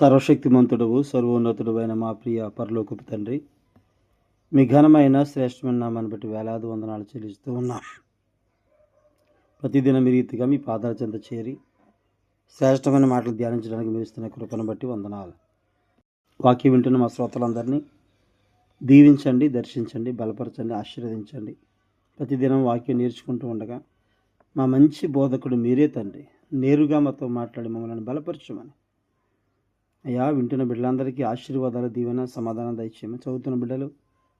సర్వశక్తిమంతుడవు సర్వోన్నతుడు అయిన మా ప్రియ పరలోకపు తండ్రి మీ ఘనమైన శ్రేష్టమైన నామాన్ని బట్టి వేలాది వందనాలు చెల్లిస్తూ ఉన్నాం. ప్రతిదినం మీ రీతిగా మీ పాదాల చెంత చేరి శ్రేష్టమైన మాటలు ధ్యానించడానికి మీరు ఇస్తున్న కృపను బట్టి వందనాలు. వాక్యం వింటున్న మా శ్రోతలందరినీ దీవించండి దర్శించండి బలపరచండి ఆశీర్వదించండి. ప్రతిదినం వాక్యం నేర్చుకుంటూ ఉండగా మా మంచి బోధకుడు మీరే తండ్రి. నేరుగా మాతో మాట్లాడి మమ్మల్ని బలపరచమని అయ్యా వింటున్న బిడ్డలందరికీ ఆశీర్వాదాలు దీవెన సమాధానం దయచేయము చదువుతున్న బిడ్డలు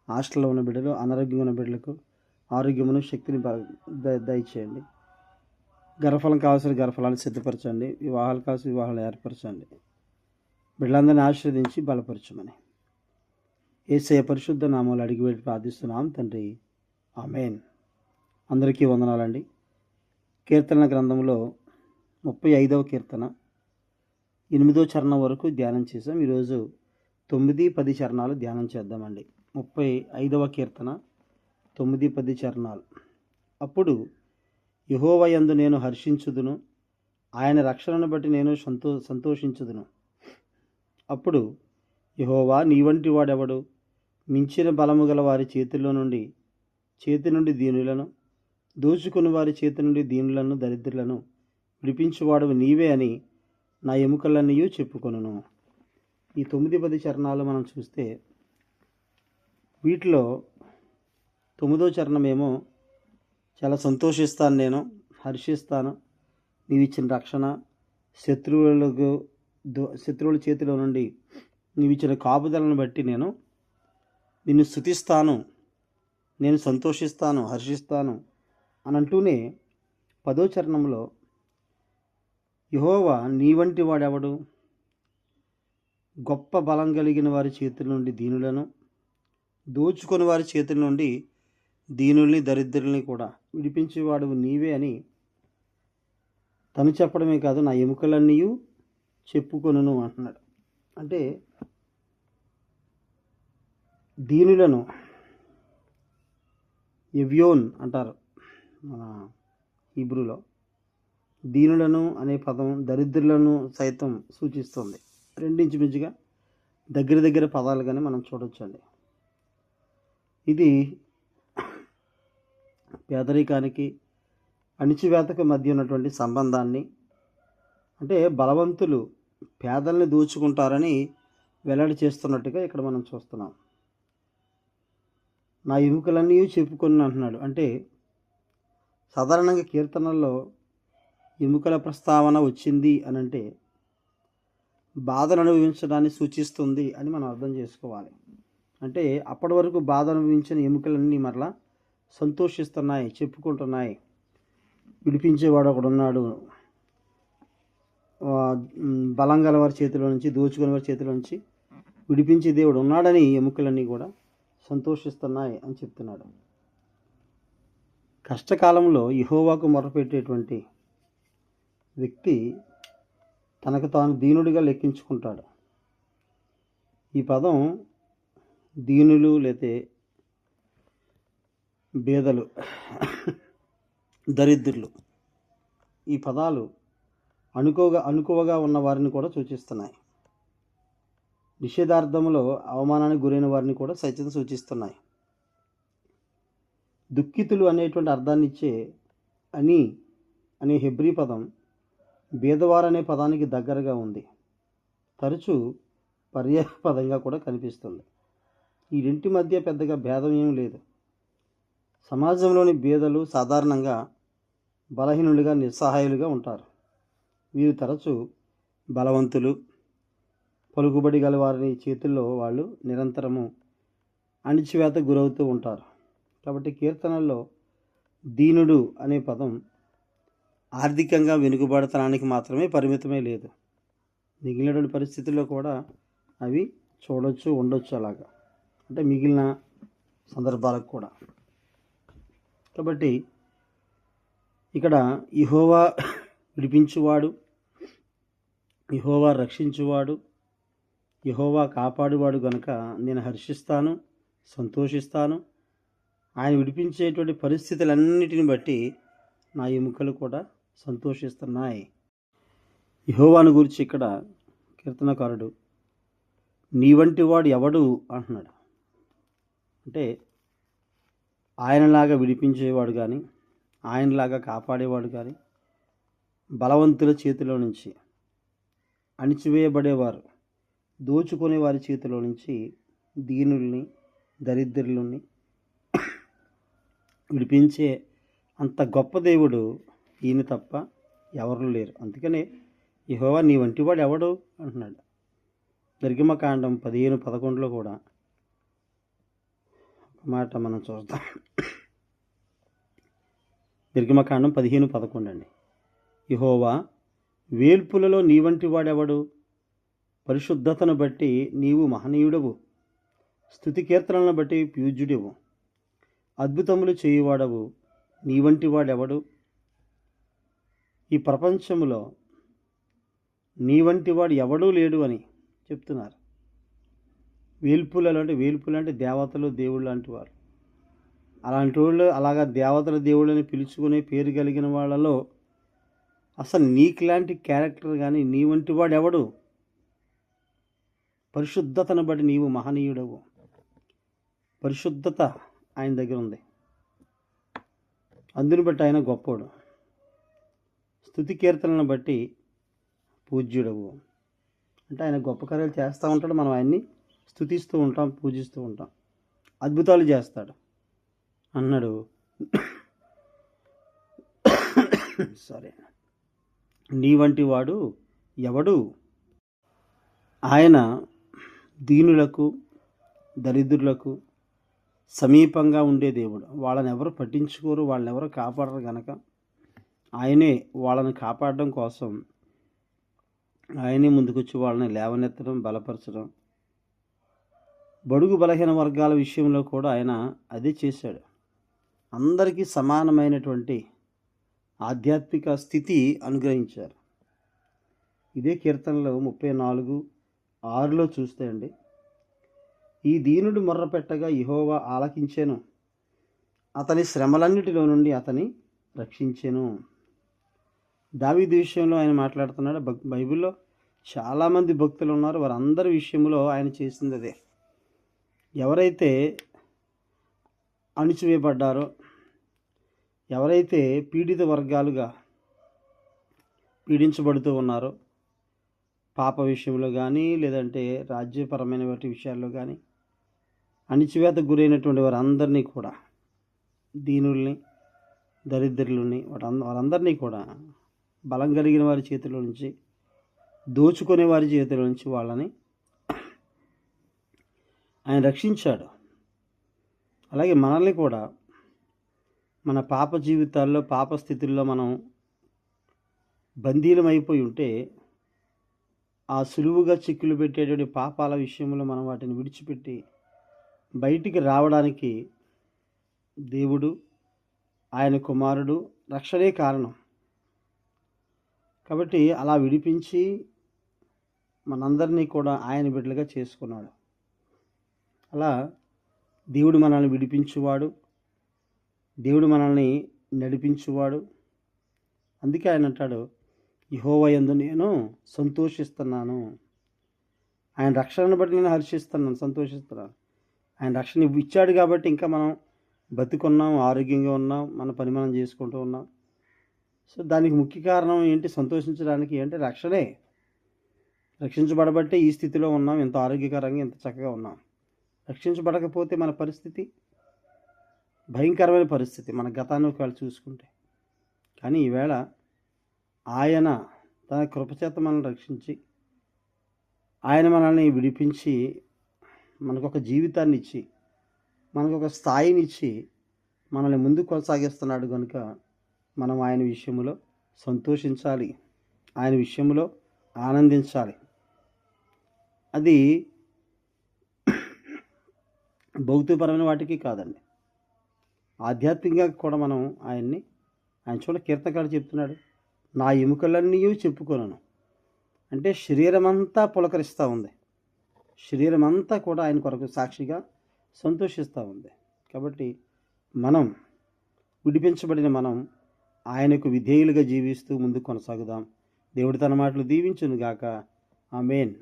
హాస్టల్లో ఉన్న బిడ్డలు అనారోగ్యం ఉన్న బిడ్డలకు ఆరోగ్యమును శక్తిని బ- దయచేయండి. గర్భఫలం కావాల్సిన గర్భఫలాన్ని సిద్ధపరచండి. వివాహాలు కావాల్సిన వివాహాలు ఏర్పరచండి. బిడ్డలందరినీ ఆశీర్వదించి బలపరచమని. ఏసయ పరిశుద్ధ నామాలు అడిగి పెట్టి ప్రార్థిస్తున్నాం తండ్రి. ఆమెన్. అందరికీ వందనాలండి. కీర్తన గ్రంథంలో ముప్పై ఐదవ కీర్తన. ఎనిమిదో చరణం వరకు ధ్యానం చేసాం ఈరోజు తొమ్మిది పది చరణాలు ధ్యానం చేద్దామండి. ముప్పై ఐదవ కీర్తన తొమ్మిది పది చరణాలు. అప్పుడు యహోవయందు నేను హర్షించుదును ఆయన రక్షణను బట్టి నేను సంతో సంతోషించుదును. అప్పుడు యహోవా నీ వంటి వాడెవడు? మించిన బలము గల వారి చేతిలో నుండి చేతి నుండి దీనులను దోచుకుని వారి చేతి నుండి దీనులను దరిద్రులను విడిపించువాడు నీవే అని నా ఎముకలన్నీ చెప్పుకొనును. ఈ తొమ్మిది పది చరణాలు మనం చూస్తే వీటిలో తొమ్మిదో చరణమేమో చాలా సంతోషిస్తాను నేను హర్షిస్తాను. నీవు ఇచ్చిన రక్షణ శత్రువులకు దో- శత్రువుల చేతిలో నుండి నీవు ఇచ్చిన కాపుదలను బట్టి నేను నిన్ను స్థుతిస్తాను నేను సంతోషిస్తాను హర్షిస్తాను అని అంటూనే పదో చరణంలో యహోవా నీ వంటి వాడెవడు? గొప్ప బలం కలిగిన వారి చేతుల నుండి దీనులను దోచుకొని వారి చేతుల నుండి దీనుల్ని దరిద్రుల్ని కూడా విడిపించేవాడు నీవే అని తను చెప్పడమే కాదు నా ఎముకలన్నీ చెప్పుకొనును అంటున్నాడు. అంటే దీనులను ఎవ్యోన్ అంటారు మన హీబ్రూలో. దీనులను అనే పదం దరిద్రులను సైతం సూచిస్తుంది. రెండించుమించుగా దగ్గర దగ్గర పదాలుగానే మనం చూడొచ్చండి. ఇది పేదరికానికి అణిచివేతకు మధ్య ఉన్నటువంటి సంబంధాన్ని అంటే బలవంతులు పేదల్ని దోచుకుంటారని వెల్లడి చేస్తున్నట్టుగా ఇక్కడ మనం చూస్తున్నాం. నా ఎముకలన్నీ చెప్పుకొని అంటున్నాడు. అంటే సాధారణంగా కీర్తనల్లో ఎముకల ప్రస్తావన వచ్చింది అని అంటే బాధను అనుభవించడాన్ని సూచిస్తుంది అని మనం అర్థం చేసుకోవాలి. అంటే అప్పటి వరకు బాధ అనుభవించిన ఎముకలన్నీ మరలా సంతోషిస్తున్నాయి చెప్పుకుంటున్నాయి. విడిపించేవాడు ఒకడు ఉన్నాడు బలం గల వారి చేతిలో నుంచి దోచుకునే వారి చేతిలో నుంచి విడిపించే దేవుడు ఉన్నాడని ఎముకలన్నీ కూడా సంతోషిస్తున్నాయి అని చెప్తున్నాడు. కష్టకాలంలో యహోవాకు మొరపెట్టేటువంటి వ్యక్తి తనకు తాను దీనుడిగా లెక్కించుకుంటాడు. ఈ పదం దీనులు లేతే బేదలు దరిద్రులు ఈ పదాలు అనుకోగా అనుకువగా ఉన్న వారిని కూడా సూచిస్తున్నాయి. నిషేధార్థంలో అవమానానికి గురైన వారిని కూడా సైతం సూచిస్తున్నాయి. దుఃఖితులు అనేటువంటి అర్థాన్నిచ్చే అని అనే హెబ్రీ పదం బీదవారనే పదానికి దగ్గరగా ఉంది. తరచూ పర్యాయపదంగా కూడా కనిపిస్తుంది. ఈ రెంటి మధ్య పెద్దగా భేదం ఏం లేదు. సమాజంలోని బీదలు సాధారణంగా బలహీనులుగా నిస్సహాయులుగా ఉంటారు. వీరు తరచూ బలవంతులు పలుకుబడి గల వారిని చేతుల్లో వాళ్ళు నిరంతరము అణిచివేత గురవుతూ ఉంటారు. కాబట్టి కీర్తనల్లో దీనుడు అనే పదం ఆర్థికంగా వెనుకబడతనానికి మాత్రమే పరిమితమే లేదు. మిగిలినటువంటి పరిస్థితుల్లో కూడా అవి చూడొచ్చు ఉండొచ్చు అలాగా. అంటే మిగిలిన సందర్భాలకు కూడా. కాబట్టి ఇక్కడ ఇహోవా విడిపించువాడు ఇహోవా రక్షించువాడు యహోవా కాపాడువాడు గనుక నేను హర్షిస్తాను సంతోషిస్తాను. ఆయన విడిపించేటువంటి పరిస్థితులన్నిటిని బట్టి నా ఎముకలు కూడా సంతోషిస్తున్నాయి. యహోవాను గురించి ఇక్కడ కీర్తనకారుడు నీ వంటి వాడు ఎవడు? అంటున్నాడు. అంటే ఆయనలాగా విడిపించేవాడు కానీ ఆయనలాగా కాపాడేవాడు కానీ బలవంతుల చేతిలో నుంచి అణిచివేయబడేవారు దోచుకునే వారి చేతిలో నుంచి దీనుల్ని దరిద్రులని విడిపించే అంత గొప్ప దేవుడు ఈయన తప్ప ఎవరు లేరు. అందుకనే యహోవా నీ వంటివాడు ఎవడు? అంటున్నాడు. నిర్గమకాండం పదిహేను పదకొండులో కూడా ఒక మాట మనం చూద్దాం నిర్గమకాండం పదిహేను పదకొండు అండి. యహోవా వేల్పులలో నీ వంటి వాడెవడు పరిశుద్ధతను బట్టి నీవు మహనీయుడవు. స్థుతి కీర్తనలను బట్టి ప్యూజ్యుడవు అద్భుతములు చేయువాడవు. నీ వంటి వాడెవడు ఈ ప్రపంచంలో నీ వంటి వాడు ఎవడూ లేడు అని చెప్తున్నారు. వేల్పులు అంటే వేల్పులు అంటే దేవతలు దేవుళ్ళు లాంటి వారు. అలాంటి వాళ్ళు అలాగా దేవతల దేవుళ్ళని పిలుచుకునే పేరు కలిగిన వాళ్ళలో అసలు నీకులాంటి క్యారెక్టర్ కానీ నీ వంటి వాడు ఎవడు? పరిశుద్ధతను బట్టి నీవు మహనీయుడవు. పరిశుద్ధత ఆయన దగ్గర ఉంది. అందుని బట్టి ఆయన గొప్పోడు స్థుతి కీర్తనలను బట్టి పూజ్యుడవు. అంటే ఆయన గొప్ప కార్యాలు చేస్తూ ఉంటాడు. మనం ఆయన్ని స్థుతిస్తూ ఉంటాం పూజిస్తూ ఉంటాం. అద్భుతాలు చేస్తాడు. అన్నాడు. సరే నీ వంటి వాడు ఎవడు? ఆయన దీనులకు దరిద్రులకు సమీపంగా ఉండే దేవుడు. వాళ్ళని ఎవరు పట్టించుకోరు వాళ్ళని ఎవరు కాపాడరు కనుక ఆయనే వాళ్ళని కాపాడడం కోసం ఆయనే ముందుకొచ్చి వాళ్ళని లేవనెత్తడం బలపరచడం. బడుగు బలహీన వర్గాల విషయంలో కూడా ఆయన అదే చేశాడు. అందరికీ సమానమైనటువంటి ఆధ్యాత్మిక స్థితి అనుగ్రహించారు. ఇదే కీర్తనలో ముప్పై నాలుగు ఆరులో చూస్తే అండి ఈ దీనుడు మొర్రపెట్టగా ఇహోవా ఆలకించాను అతని శ్రమలన్నిటిలో నుండి అతని రక్షించాను. దావీది విషయంలో ఆయన మాట్లాడుతున్నాడు. బైబిల్లో చాలామంది భక్తులు ఉన్నారు. వారందరి విషయంలో ఆయన చేసింది అదే. ఎవరైతే అణిచివేయబడ్డారో ఎవరైతే పీడిత వర్గాలుగా పీడించబడుతూ ఉన్నారో పాప విషయంలో కానీ లేదంటే రాజ్యపరమైన వాటి విషయాల్లో కానీ అణిచివేతకు గురైనటువంటి వారందరినీ కూడా దీనుల్ని దరిద్రులని వారంద వారందరినీ కూడా బలం కలిగిన వారి చేతిలో నుంచి దోచుకునే వారి చేతిలో నుంచి వాళ్ళని ఆయన రక్షించాడు. అలాగే మనల్ని కూడా మన పాప జీవితాల్లో పాప స్థితుల్లో మనం బందీలమైపోయి ఉంటే ఆ సులువుగా చిక్కులు పెట్టేటువంటి పాపాల విషయంలో మనం వాటిని విడిచిపెట్టి బయటికి రావడానికి దేవుడు ఆయన కుమారుడు రక్షణే కారణం. కాబట్టి అలా విడిపించి మనందరినీ కూడా ఆయన బిడ్డలుగా చేసుకున్నాడు. అలా దేవుడు మనల్ని విడిపించువాడు. దేవుడు మనల్ని నడిపించువాడు. అందుకే ఆయన అంటాడు యహోవయందు నేను సంతోషిస్తున్నాను. ఆయన రక్షణను బట్టి నేను హర్షిస్తున్నాను సంతోషిస్తున్నాను. ఆయన రక్షణ ఇచ్చాడు కాబట్టి ఇంకా మనం బతుకున్నాం ఆరోగ్యంగా ఉన్నాం మన పని మనం చేసుకుంటూ ఉన్నాం. సో దానికి ముఖ్య కారణం ఏంటి? సంతోషించడానికి ఏంటి? రక్షణే. రక్షించబడబట్టే ఈ స్థితిలో ఉన్నాం. ఎంత ఆరోగ్యకరంగా ఎంత చక్కగా ఉన్నాం. రక్షించబడకపోతే మన పరిస్థితి? భయంకరమైన పరిస్థితి మన గతాన్ని ఒకవేళ చూసుకుంటే. కానీ ఈవేళ ఆయన తన కృపచేత మనల్ని రక్షించి ఆయన మనల్ని విడిపించి మనకు ఒక జీవితాన్ని ఇచ్చి మనకు ఒక స్థాయిని ఇచ్చి మనల్ని ముందుకు కొనసాగిస్తున్నాడు కనుక మనం ఆయన విషయంలో సంతోషించాలి. ఆయన విషయంలో ఆనందించాలి. అది భౌతికపరమైన వాటికి కాదండి. ఆధ్యాత్మికంగా కూడా మనం ఆయన్ని ఆయన చూడ కీర్తకాడు చెప్తున్నాడు నా ఎముకలన్నీ చెప్పుకొనను. అంటే శరీరం అంతా పులకరిస్తూ ఉంది. శరీరం అంతా కూడా ఆయన కొరకు సాక్షిగా సంతోషిస్తూ ఉంది. కాబట్టి మనం విడిపించబడిన మనం ఆయనకు విధేయులుగా జీవిస్తూ ముందు కొనసాగుదాం. దేవుడు తన మాటలు దీవించునుగాక. ఆమెన్.